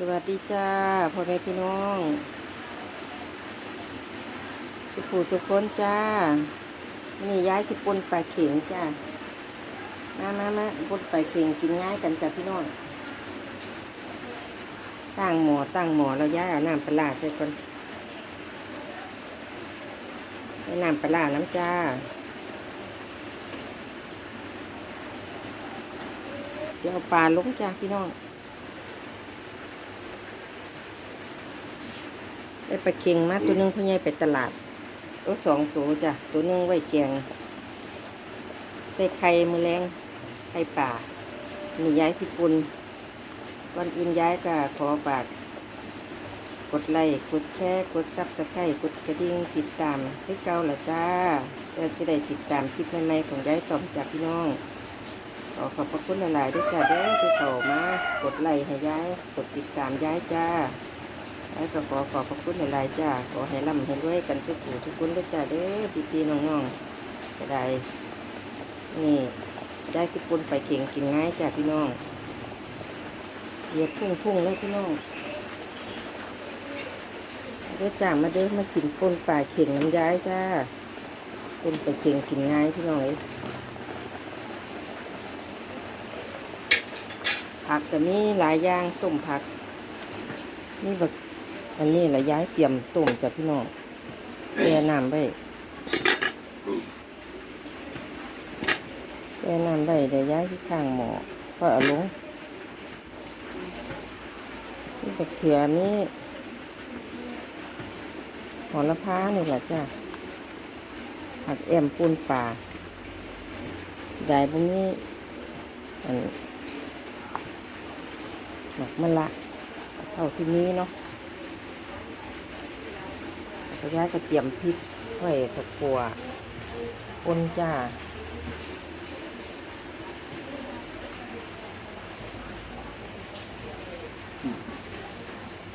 สวัสดีจ้าพ่อแม่พี่น้อง สุขูสุขคนจ้า นี่ย้ายสิปนปลาเข็งจ้ามามามาปนปลาเข็งกินง่ายกันจ้าพี่น้อง ตั้งหมอตั้งหมอแล้วย้ายเอาน้ำปลาร้าใส่ก่อนน้ำปลาร้าน้ำจ้าเดี๋ยวเอาปลาลงจ้าพี่น้อง ได้ปลาเค็งมาตัวหนึงพ่อใหญ่ไปตลาดตัวสองตัวจ้ะตัวหนึงไว้แกงใส่ไข่มือแรงไข่ป่านี่ย้ายสิปุนวันอื่นย้ายก็ขอฝาก กดไลค์กดแชร์กดซับสไครต์กดกระดิ่งติดตามให้เก่าละจ้าเพื่อจะได้ติดตามคลิปใหม่ๆของย้ายต่อมจากพี่น้องขอขอบพระคุณหลายๆด้วยจ้าเด้อที่เข้ามากดไลค์ให้ย้ายกดติดตามย้ายจ้า แล้ก็ขอขอบพระคุณหลายๆจ้าขอให้ร่ำให้รวยกันทุกผู้ทุกคนด้วยจ้าเด้อพี่พี่น้องๆก็ได้นี่ได้ทุกคนไปเก่งกินง่ายจ้าพี่น้องเหยียบพุ่งพุ่งเลยพี่น้องเด้อจ้ามาเด้อมากินปนป่าเข่งน้ำย้ายจ้าปนไปเข่งกินง่ายพี่น้องเลยผักแต่มีหลายอย่างต้มผัก นี่แบบ อันนี้ละย้ายเตรียมต้มจากพี่น้องแช่น้ำไว้แช่น้ำไว้เดี๋ยวย้ายที่ข้างหมอก็เอาลงนี่ตะเขียนี่หอละพ้านี่แหละจ้ะผักแอมปูนป่าได้พวกนี้อันหมักมะละเท่าที่นี้เนาะ กระยายกระเทียมพริกไว้ตะกัวปนจ้า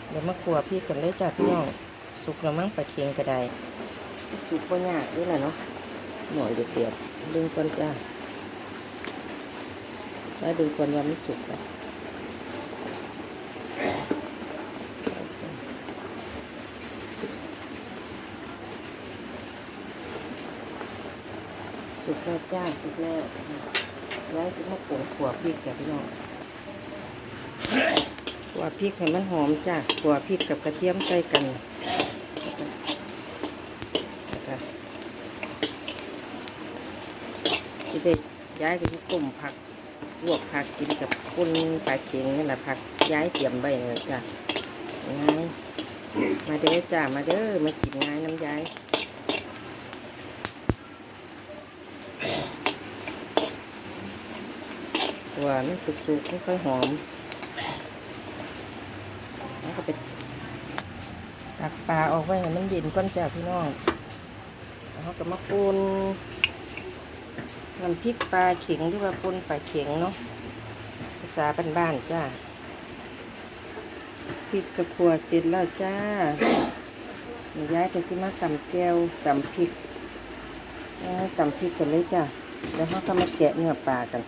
เดี๋ยวมาขัวพริกกันเลยจ้าพี่น้องสุกแล้วมั้งปลาเคียงก็ได้สุกก็ยากด้วยแหละเนาะหน่อยเดือดเดือดดึงก่อนจ้าแล้วดึงก่อนว่ามันสุกแล้ว สุกแล้วจ้าสุกแล้วแล้วจะมาป่งขัวพริกกับพี่น้องขัวพริกให้มันหอมจ้าขัวพริกกับกระเทียมใส่กันแล้วก็จะได้ย้ายไปที่ต้มผักลวกผักกินกับปุ้นปลาเค็งนี่แหละผักย้ายเตรียมใบเลยจ้าง่ายมาเด้อจ้ามาเด้อมากินง่ายน้ำย้าย ตัวมันสุกๆมันค่อยหอม แล้วก็ไปตักปลาออกไว้ให้มันเย็นก่อนจ้าพี่น้องแล้วเขาก็มาปูนน้ำพริกปลาเข็งหรือว่าปูนปลาเข็งเนาะภาษาบ้านๆจ้าพริกกระขัวเสร็จแล้วจ้าย้ายไปที่มาตำแก้วตำพริกตำพริกกันเลยจ้าแล้วเขาก็มาแกะเนื้อปลากัน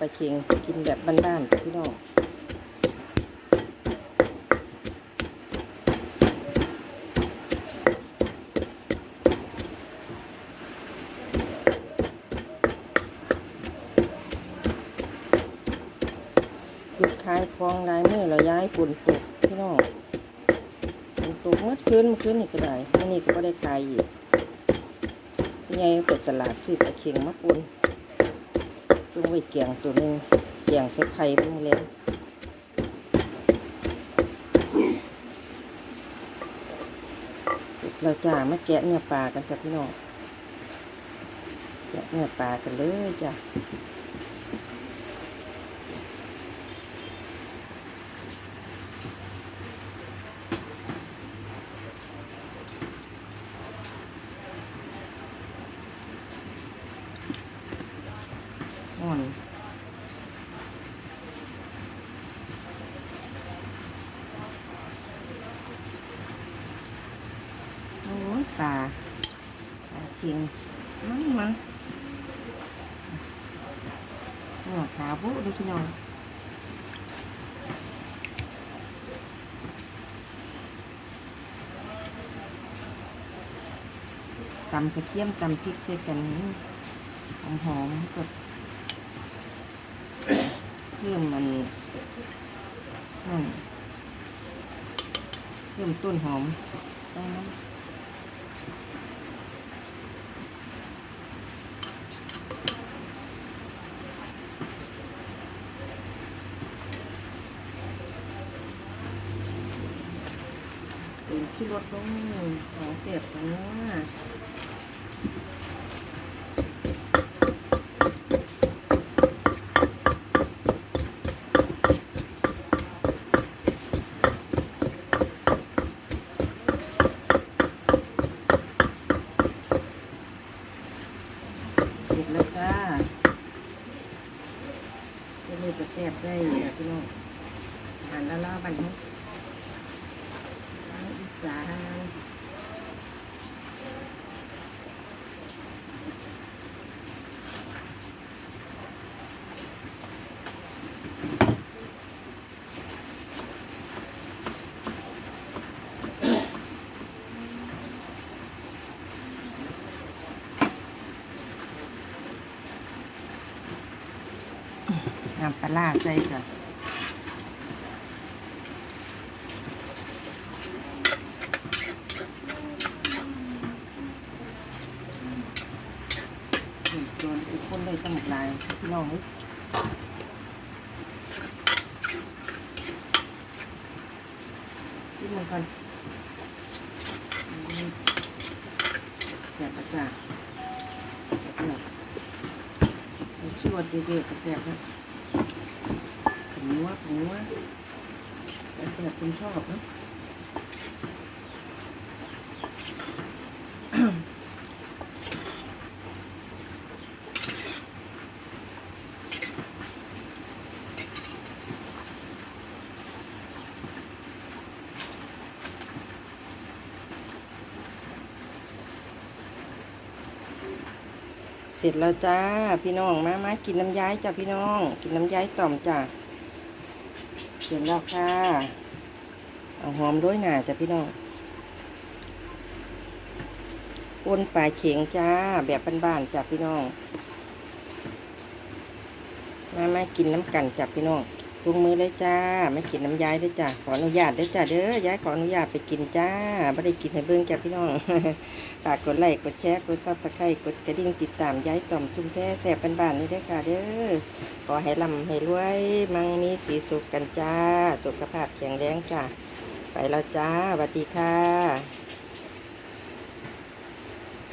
คุณไปเคียงกินแบบบ้านๆพี่น้องหยุดขายของลายมือเราย้ายฝุ่นตกพี่น้องฝุ่นตกเมื่อคืนเมื่อคืนนี่ก็ได้มื่อนี้ก็ไม่ได้ขายอีกยังไงเปิดตลาดซื้อไปเคียงมาปุ่น ตัวไว้เกียงตัวหนึงเกียงใช้ไข่ลงเล้วเราจ้ามาแกะเนื้อปลากันจ้ะพี่น้องแกะเนื้อปลากันเลยจ้ะอ่อนโอ้ย ปลาปลาเคียงมั้งมั้งนื้อขาบุดูพี่น้องตำกระเทียมตำพริกใส่กันหอมหอมกับเพิ่มมันนั่นเพิ่มต้นหอมได้ไหม ที่รถลงของเสียบกันนะเสร็จแล้วจ้าจะเลยจะแซ่บได้จ้ะพี่น้องอาหารละล่าบันนี้ ทางอีสาน น้ำปลาใส่จ้ะหนึ่งโดนอีกคนเลยตั้งหลายพี่น้องนี่ที่มันกันแสบประจาแสบชื่อว่เด็กๆแสบนะ นัวผงนัวแต่แสบคนชอบนะเสร็จแล้วจ้า พี่น้องมามากินน้ำย้ายจ้าพี่น้อง กินน้ำย้ายต่อมจ้า ถึงแล้วค่ะ เอาหอมด้วยหน่าจ้ะพี่น้องปนปลาเข็งจ้า แบบบ้านๆจ้ะพี่น้อง มามากินน้ำกันจ้ะพี่น้อง ลงมือเลยจ้าไม่กินน้ำย้ายด้วยจ้าขออนุญาตด้วยจ้าเด้อย้ายขออนุญาตไปกินจ้าไม่ได้กินให้เบิ้งจ้าพี่น้องฝากกดไลค์กดแชร์กดซับสไครต์กดกระดิ่งติดตามย้ายต่อมจุ่มแพ้แสบเป็นบ้านนี่เด้ค่ะเด้อขอให้ลำให้รวย มั่งมีสีสุขกันจ้า สุขภาพแข็งแรงจ้าไปแล้วจ้าสวัสดีค่ะ